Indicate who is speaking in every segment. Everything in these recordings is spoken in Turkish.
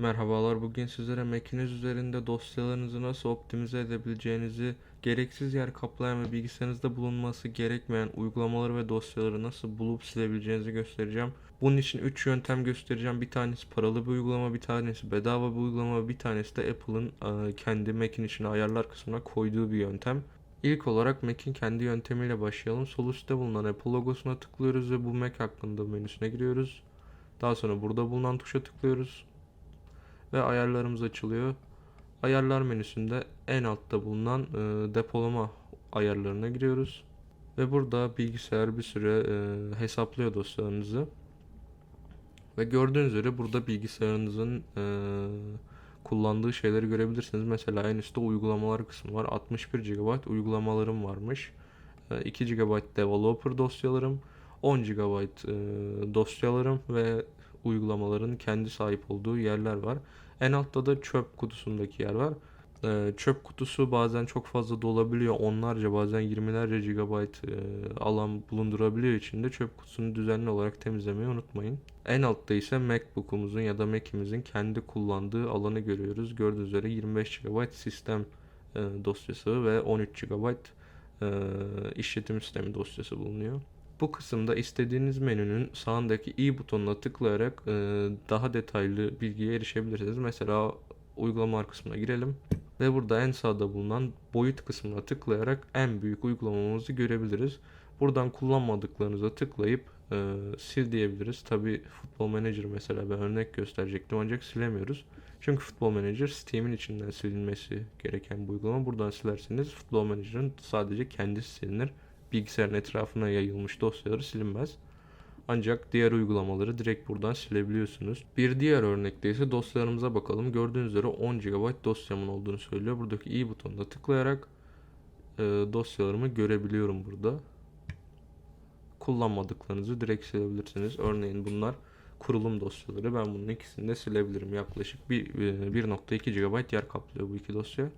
Speaker 1: Merhabalar, bugün sizlere Mac'iniz üzerinde dosyalarınızı nasıl optimize edebileceğinizi, gereksiz yer kaplayan ve bilgisayarınızda bulunması gerekmeyen uygulamaları ve dosyaları nasıl bulup silebileceğinizi göstereceğim. Bunun için 3 yöntem göstereceğim. Bir tanesi paralı bir uygulama, bir tanesi bedava bir uygulama, bir tanesi de Apple'ın e, kendi Mac'in içine ayarlar kısmına koyduğu bir yöntem. İlk olarak Mac'in kendi yöntemiyle başlayalım. Sol üstte bulunan Apple logosuna tıklıyoruz ve bu Mac hakkında menüsüne giriyoruz. Daha sonra burada bulunan tuşa tıklıyoruz ve ayarlarımız açılıyor. Ayarlar menüsünde en altta bulunan e, depolama ayarlarına giriyoruz. Ve burada bilgisayar bir süre e, hesaplıyor dosyalarınızı. Ve gördüğünüz üzere burada bilgisayarınızın e, kullandığı şeyleri görebilirsiniz. Mesela en üstte uygulamalar kısmı var. 61 GB uygulamalarım varmış. E, 2 GB developer dosyalarım, 10 GB e, dosyalarım ve uygulamaların kendi sahip olduğu yerler var. En altta da çöp kutusundaki yer var. Ee, çöp kutusu bazen çok fazla dolabiliyor. Onlarca bazen 20'lerce GB e, alan bulundurabiliyor içinde. Çöp kutusunu düzenli olarak temizlemeyi unutmayın. En altta ise MacBook'umuzun ya da Mac'imizin kendi kullandığı alanı görüyoruz. Gördüğünüz üzere 25 GB sistem e, dosyası ve 13 GB e, işletim sistemi dosyası bulunuyor. Bu kısımda istediğiniz menünün sağındaki i butonuna tıklayarak e, daha detaylı bilgiye erişebilirsiniz. Mesela uygulama kısmına girelim ve burada en sağda bulunan boyut kısmına tıklayarak en büyük uygulamamızı görebiliriz. Buradan kullanmadıklarınıza tıklayıp e, sil diyebiliriz. Tabi Futbol Manager mesela ben örnek gösterecektim ancak silemiyoruz. Çünkü Futbol Manager Steam'in içinden silinmesi gereken bir uygulama. Buradan silerseniz Futbol Manager'ın sadece kendisi silinir bilgisayarın etrafına yayılmış dosyaları silinmez. Ancak diğer uygulamaları direkt buradan silebiliyorsunuz. Bir diğer örnekte ise dosyalarımıza bakalım. Gördüğünüz üzere 10 GB dosyamın olduğunu söylüyor. Buradaki i butonuna tıklayarak e, dosyalarımı görebiliyorum burada. Kullanmadıklarınızı direkt silebilirsiniz. Örneğin bunlar kurulum dosyaları. Ben bunun ikisini de silebilirim. Yaklaşık 1.2 GB yer kaplıyor bu iki dosya.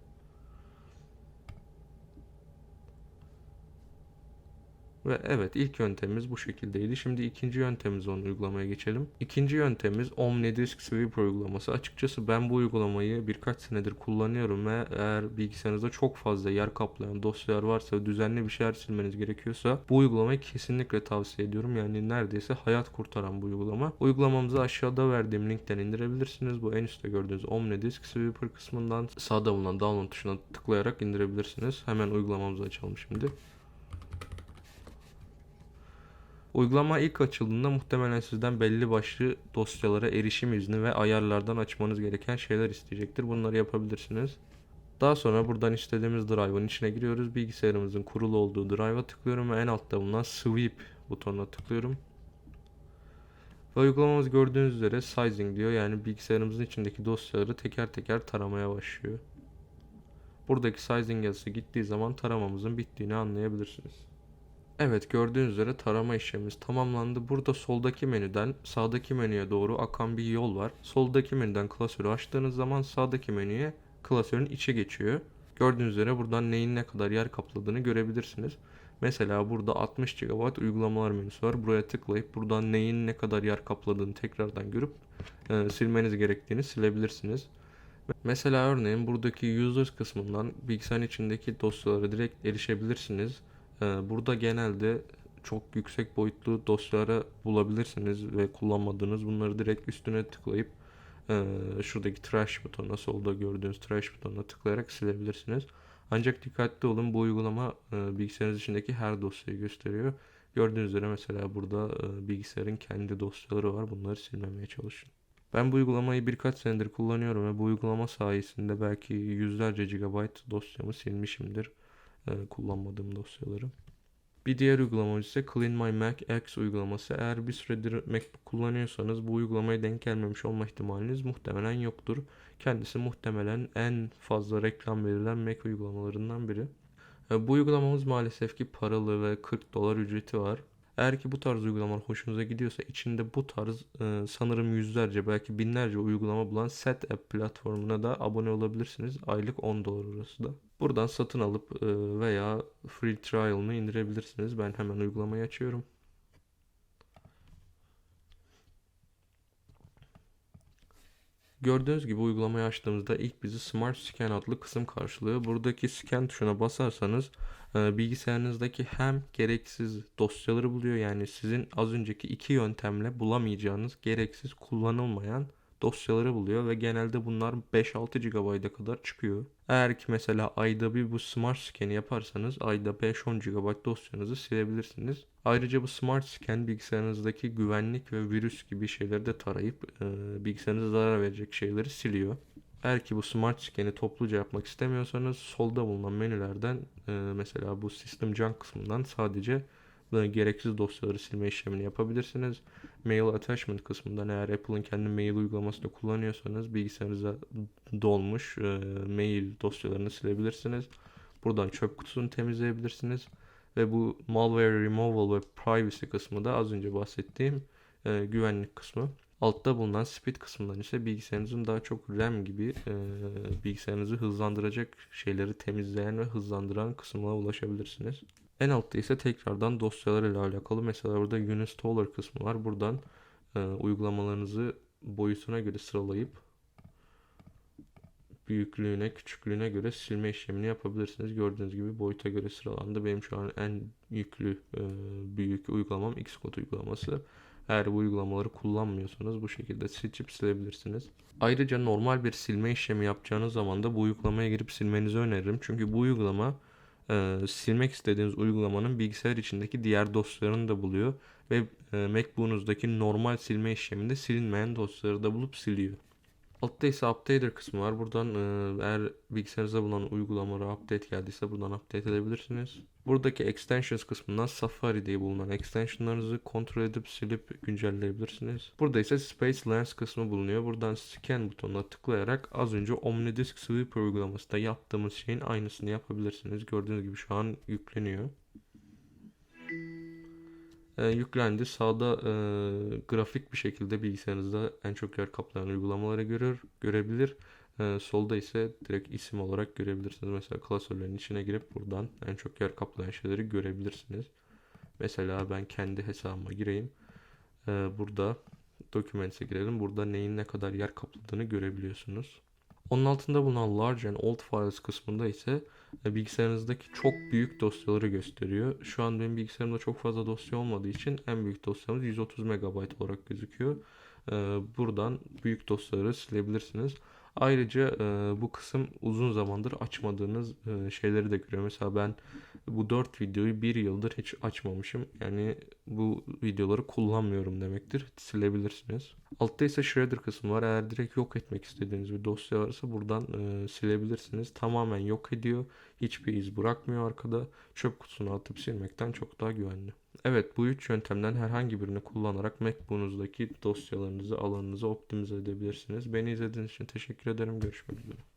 Speaker 1: Ve evet ilk yöntemimiz bu şekildeydi. Şimdi ikinci yöntemimiz onu uygulamaya geçelim. İkinci yöntemimiz Omnidisk Sweeper uygulaması. Açıkçası ben bu uygulamayı birkaç senedir kullanıyorum ve eğer bilgisayarınızda çok fazla yer kaplayan dosyalar varsa düzenli bir şeyler silmeniz gerekiyorsa bu uygulamayı kesinlikle tavsiye ediyorum. Yani neredeyse hayat kurtaran bu uygulama. Uygulamamızı aşağıda verdiğim linkten indirebilirsiniz. Bu en üstte gördüğünüz Omnidisk Sweeper kısmından sağda bulunan download tuşuna tıklayarak indirebilirsiniz. Hemen uygulamamızı açalım şimdi. Uygulama ilk açıldığında muhtemelen sizden belli başlı dosyalara erişim izni ve ayarlardan açmanız gereken şeyler isteyecektir. Bunları yapabilirsiniz. Daha sonra buradan istediğimiz drive'ın içine giriyoruz. Bilgisayarımızın kurulu olduğu drive'a tıklıyorum ve en altta bulunan sweep butonuna tıklıyorum. Ve uygulamamız gördüğünüz üzere sizing diyor. Yani bilgisayarımızın içindeki dosyaları teker teker taramaya başlıyor. Buradaki sizing yazısı gittiği zaman taramamızın bittiğini anlayabilirsiniz. Evet gördüğünüz üzere tarama işlemimiz tamamlandı. Burada soldaki menüden sağdaki menüye doğru akan bir yol var. Soldaki menüden klasörü açtığınız zaman sağdaki menüye klasörün içi geçiyor. Gördüğünüz üzere buradan neyin ne kadar yer kapladığını görebilirsiniz. Mesela burada 60 GB uygulamalar menüsü var. Buraya tıklayıp buradan neyin ne kadar yer kapladığını tekrardan görüp e, silmeniz gerektiğini silebilirsiniz. Mesela örneğin buradaki users kısmından bilgisayarın içindeki dosyalara direkt erişebilirsiniz. Ee, burada genelde çok yüksek boyutlu dosyaları bulabilirsiniz ve kullanmadığınız bunları direkt üstüne tıklayıp e, şuradaki trash butonuna solda gördüğünüz trash butonuna tıklayarak silebilirsiniz. Ancak dikkatli olun bu uygulama e, bilgisayarınız içindeki her dosyayı gösteriyor. Gördüğünüz üzere mesela burada e, bilgisayarın kendi dosyaları var. Bunları silmemeye çalışın. Ben bu uygulamayı birkaç senedir kullanıyorum ve bu uygulama sayesinde belki yüzlerce gigabayt dosyamı silmişimdir kullanmadığım dosyaları. Bir diğer uygulamamız ise Clean My Mac X uygulaması. Eğer bir süredir MacBook kullanıyorsanız bu uygulamaya denk gelmemiş olma ihtimaliniz muhtemelen yoktur. Kendisi muhtemelen en fazla reklam verilen Mac uygulamalarından biri. Bu uygulamamız maalesef ki paralı ve 40 dolar ücreti var. Eğer ki bu tarz uygulamalar hoşunuza gidiyorsa içinde bu tarz e, sanırım yüzlerce belki binlerce uygulama bulan Set App platformuna da abone olabilirsiniz. Aylık 10 dolar orası da. Buradan satın alıp e, veya free trial'ını indirebilirsiniz. Ben hemen uygulamayı açıyorum. Gördüğünüz gibi uygulamayı açtığımızda ilk bizi Smart Scan adlı kısım karşılıyor. Buradaki scan tuşuna basarsanız e, bilgisayarınızdaki hem gereksiz dosyaları buluyor yani sizin az önceki iki yöntemle bulamayacağınız gereksiz kullanılmayan dosyaları buluyor ve genelde bunlar 5-6 GB'a kadar çıkıyor. Eğer ki mesela ayda bir bu Smart Scan'i yaparsanız ayda 5-10 GB dosyanızı silebilirsiniz. Ayrıca bu Smart Scan bilgisayarınızdaki güvenlik ve virüs gibi şeyleri de tarayıp e, bilgisayarınıza zarar verecek şeyleri siliyor. Eğer ki bu Smart Scan'i topluca yapmak istemiyorsanız solda bulunan menülerden e, mesela bu System Junk kısmından sadece e, gereksiz dosyaları silme işlemini yapabilirsiniz. Mail Attachment kısmından eğer Apple'ın kendi mail uygulamasını kullanıyorsanız bilgisayarınıza dolmuş e, mail dosyalarını silebilirsiniz. Buradan çöp kutusunu temizleyebilirsiniz. Ve bu Malware Removal ve Privacy kısmı da az önce bahsettiğim e, güvenlik kısmı. Altta bulunan speed kısmından ise bilgisayarınızın daha çok RAM gibi e, bilgisayarınızı hızlandıracak şeyleri temizleyen ve hızlandıran kısmına ulaşabilirsiniz. En altta ise tekrardan dosyalar ile alakalı mesela burada Uninstaller kısmı var. Buradan e, uygulamalarınızı boyutuna göre sıralayıp büyüklüğüne, küçüklüğüne göre silme işlemini yapabilirsiniz. Gördüğünüz gibi boyuta göre sıralandı. Benim şu an en yüklü e, büyük uygulamam Xcode uygulaması. Eğer bu uygulamaları kullanmıyorsanız bu şekilde seçip silebilirsiniz. Ayrıca normal bir silme işlemi yapacağınız zaman da bu uygulamaya girip silmenizi öneririm. Çünkü bu uygulama e, silmek istediğiniz uygulamanın bilgisayar içindeki diğer dosyalarını da buluyor ve e, MacBook'unuzdaki normal silme işleminde silinmeyen dosyaları da bulup siliyor. Altta ise Updater kısmı var. Buradan e, eğer bilgisayarınızda bulunan uygulamalara update geldiyse buradan update edebilirsiniz. Buradaki extensions kısmından Safari'de bulunan extensionlarınızı kontrol edip silip güncelleyebilirsiniz. Burada ise Space Lens kısmı bulunuyor. Buradan scan butonuna tıklayarak az önce Omnidisk Sweeper uygulamasında yaptığımız şeyin aynısını yapabilirsiniz. Gördüğünüz gibi şu an yükleniyor. E, yüklendi. Sağda e, grafik bir şekilde bilgisayarınızda en çok yer kaplayan uygulamaları görür, görebilir. E, solda ise direkt isim olarak görebilirsiniz. Mesela klasörlerin içine girip buradan en çok yer kaplayan şeyleri görebilirsiniz. Mesela ben kendi hesabıma gireyim. E, burada Documents'e girelim. Burada neyin ne kadar yer kapladığını görebiliyorsunuz. Onun altında bulunan Large and Old Files kısmında ise e, bilgisayarınızdaki çok büyük dosyaları gösteriyor. Şu an benim bilgisayarımda çok fazla dosya olmadığı için en büyük dosyamız 130 MB olarak gözüküyor. E, Buradan büyük dosyaları silebilirsiniz. Ayrıca e, bu kısım uzun zamandır açmadığınız e, şeyleri de görüyor. Mesela ben bu 4 videoyu 1 yıldır hiç açmamışım. Yani bu videoları kullanmıyorum demektir. Silebilirsiniz. Altta ise Shredder kısmı var. Eğer direkt yok etmek istediğiniz bir dosya varsa buradan e, silebilirsiniz. Tamamen yok ediyor. Hiçbir iz bırakmıyor arkada. Çöp kutusuna atıp silmekten çok daha güvenli. Evet bu üç yöntemden herhangi birini kullanarak MacBook'unuzdaki dosyalarınızı, alanınızı optimize edebilirsiniz. Beni izlediğiniz için teşekkür ederim. Görüşmek üzere.